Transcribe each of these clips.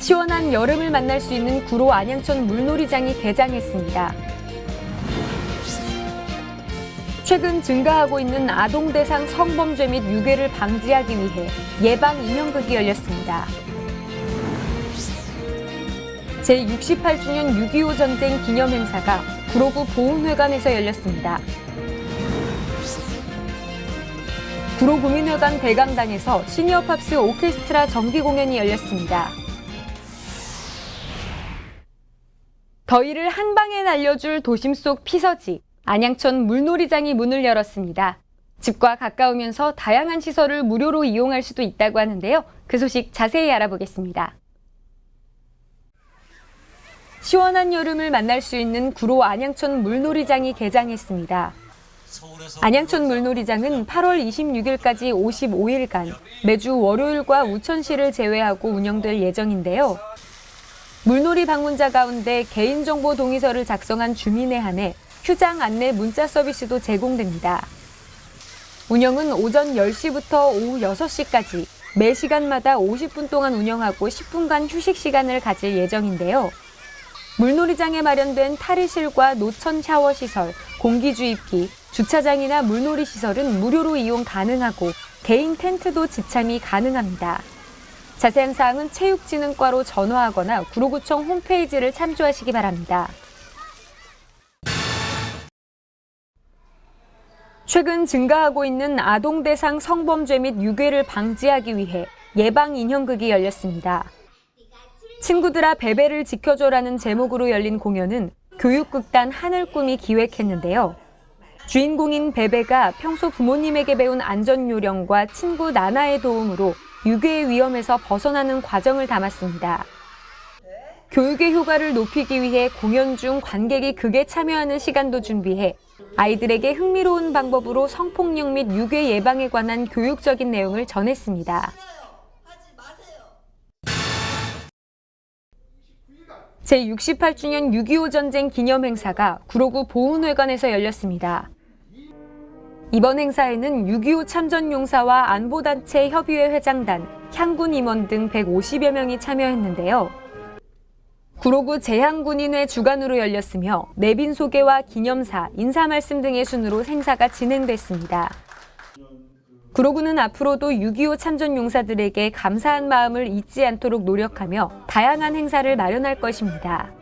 시원한 여름을 만날 수 있는 구로 안양천 물놀이장이 개장했습니다. 최근 증가하고 있는 아동 대상 성범죄 및 유괴를 방지하기 위해 예방 인형극이 열렸습니다. 제68주년 6.25 전쟁 기념 행사가 구로구 보훈회관에서 열렸습니다. 구로구민회관 대강당에서 시니어 팝스 오케스트라 정기 공연이 열렸습니다. 더위를 한 방에 날려줄 도심 속 피서지 안양천 물놀이장이 문을 열었습니다. 집과 가까우면서 다양한 시설을 무료로 이용할 수도 있다고 하는데요. 그 소식 자세히 알아보겠습니다. 시원한 여름을 만날 수 있는 구로 안양천 물놀이장이 개장했습니다. 안양천 물놀이장은 8월 26일까지 55일간 매주 월요일과 우천시를 제외하고 운영될 예정인데요. 물놀이 방문자 가운데 개인정보 동의서를 작성한 주민에 한해 휴장 안내 문자 서비스도 제공됩니다. 운영은 오전 10시부터 오후 6시까지 매 시간마다 50분 동안 운영하고 10분간 휴식 시간을 가질 예정인데요. 물놀이장에 마련된 탈의실과 노천 샤워 시설, 공기 주입기, 주차장이나 물놀이 시설은 무료로 이용 가능하고 개인 텐트도 지참이 가능합니다. 자세한 사항은 체육진흥과로 전화하거나 구로구청 홈페이지를 참조하시기 바랍니다. 최근 증가하고 있는 아동 대상 성범죄 및 유괴를 방지하기 위해 예방 인형극이 열렸습니다. 친구들아 베베를 지켜줘라는 제목으로 열린 공연은 교육극단 하늘꿈이 기획했는데요. 주인공인 베베가 평소 부모님에게 배운 안전 요령과 친구 나나의 도움으로 유괴의 위험에서 벗어나는 과정을 담았습니다. 교육의 효과를 높이기 위해 공연 중 관객이 극에 참여하는 시간도 준비해 아이들에게 흥미로운 방법으로 성폭력 및 유괴 예방에 관한 교육적인 내용을 전했습니다. 제68주년 6.25 전쟁 기념 행사가 구로구 보훈회관에서 열렸습니다. 이번 행사에는 6.25 참전용사와 안보단체 협의회 회장단, 향군 임원 등 150여 명이 참여했는데요. 구로구 재향군인회 주관으로 열렸으며 내빈 소개와 기념사, 인사 말씀 등의 순으로 행사가 진행됐습니다. 구로구는 앞으로도 6.25 참전 용사들에게 감사한 마음을 잊지 않도록 노력하며 다양한 행사를 마련할 것입니다.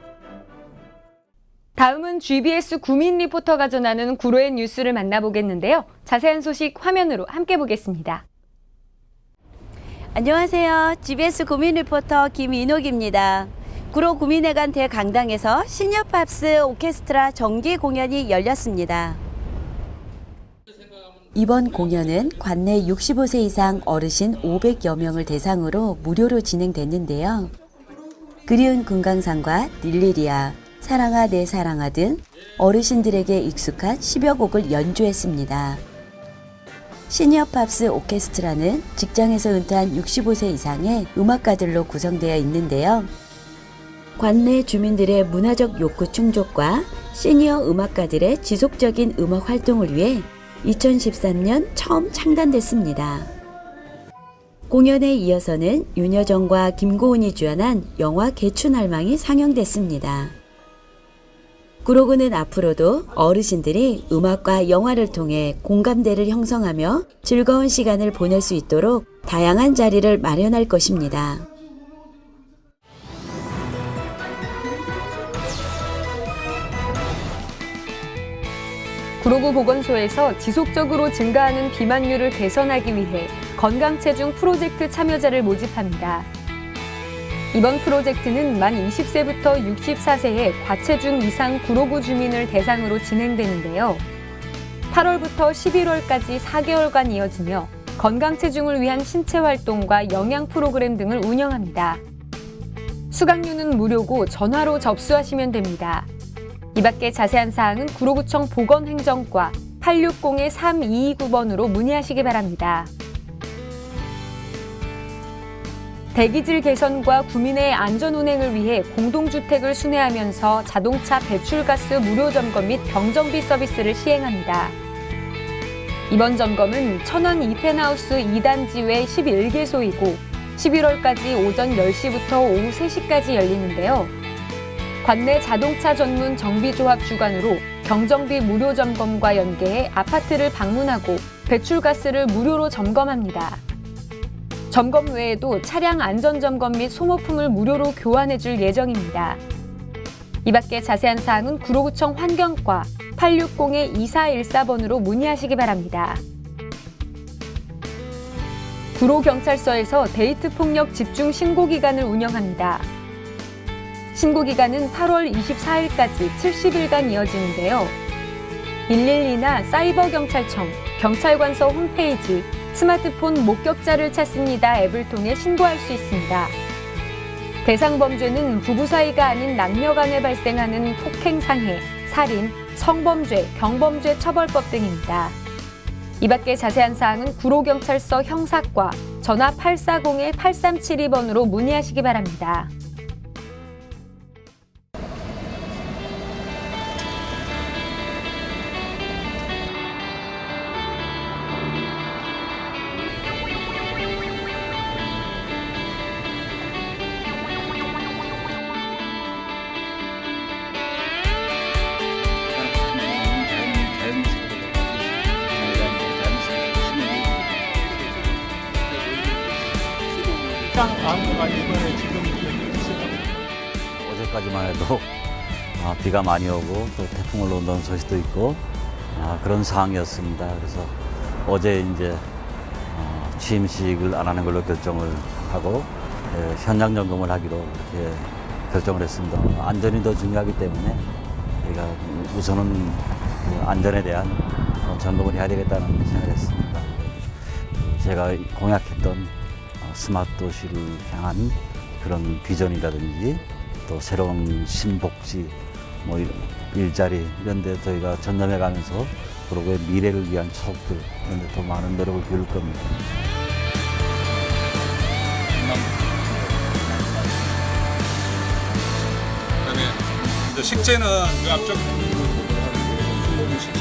다음은 GBS 구민 리포터가 전하는 구로의 뉴스를 만나보겠는데요. 자세한 소식 화면으로 함께 보겠습니다. 안녕하세요. GBS 구민 리포터 김인옥입니다. 구로 구민회관 대강당에서 시니어 팝스 오케스트라 정기 공연이 열렸습니다. 이번 공연은 관내 65세 이상 어르신 500여 명을 대상으로 무료로 진행됐는데요. 그리운 금강산과 닐리리아, 사랑아 내 사랑아 등 어르신들에게 익숙한 10여 곡을 연주했습니다. 시니어 팝스 오케스트라는 직장에서 은퇴한 65세 이상의 음악가들로 구성되어 있는데요. 관내 주민들의 문화적 욕구 충족과 시니어 음악가들의 지속적인 음악 활동을 위해 2013년 처음 창단됐습니다. 공연에 이어서는 윤여정과 김고은이 주연한 영화 개춘할망이 상영됐습니다. 구로구는 앞으로도 어르신들이 음악과 영화를 통해 공감대를 형성하며 즐거운 시간을 보낼 수 있도록 다양한 자리를 마련할 것입니다. 구로구 보건소에서 지속적으로 증가하는 비만율을 개선하기 위해 건강체중 프로젝트 참여자를 모집합니다. 이번 프로젝트는 만 20세부터 64세의 과체중 이상 구로구 주민을 대상으로 진행되는데요. 8월부터 11월까지 4개월간 이어지며 건강체중을 위한 신체 활동과 영양 프로그램 등을 운영합니다. 수강료는 무료고 전화로 접수하시면 됩니다. 이 밖에 자세한 사항은 구로구청 보건행정과 860-3229번으로 문의하시기 바랍니다. 대기질 개선과 구민의 안전 운행을 위해 공동주택을 순회하면서 자동차 배출가스 무료 점검 및 경정비 서비스를 시행합니다. 이번 점검은 천원 이펜하우스 2단지 외 11개소이고 11월까지 오전 10시부터 오후 3시까지 열리는데요. 관내 자동차 전문 정비조합 주관으로 경정비 무료 점검과 연계해 아파트를 방문하고 배출가스를 무료로 점검합니다. 점검 외에도 차량 안전 점검 및 소모품을 무료로 교환해 줄 예정입니다. 이 밖에 자세한 사항은 구로구청 환경과 860-2414번으로 문의하시기 바랍니다. 구로경찰서에서 데이트 폭력 집중 신고 기간을 운영합니다. 신고 기간은 8월 24일까지 70일간 이어지는데요. 112나 사이버 경찰청, 경찰관서 홈페이지, 스마트폰 목격자를 찾습니다 앱을 통해 신고할 수 있습니다. 대상 범죄는 부부 사이가 아닌 남녀 간에 발생하는 폭행 상해, 살인, 성범죄, 경범죄 처벌법 등입니다. 이 밖에 자세한 사항은 구로경찰서 형사과 전화 840-8372번으로 문의하시기 바랍니다. 이번에 지금 있습니다. 어제까지만 해도 아, 비가 많이 오고 또 태풍을 온다는 소식도 있고 아, 그런 상황이었습니다. 그래서 어제 이제 어, 취임식을 안 하는 걸로 결정을 하고 예, 현장 점검을 하기로 이렇게 결정을 했습니다. 안전이 더 중요하기 때문에 저희가 우선은 그 안전에 대한 어, 점검을 해야 되겠다는 생각을 했습니다. 제가 공약했던 어, 스마트 도시를 향한 그런 비전이라든지 또 새로운 신복지, 뭐 일- 일자리 이런 데 저희가 전념해 가면서 그리고 미래를 위한 추억들 이런 데 더 많은 노력을 기울일 겁니다. 그다음에 이제 식재는 그 앞쪽 수목은 식재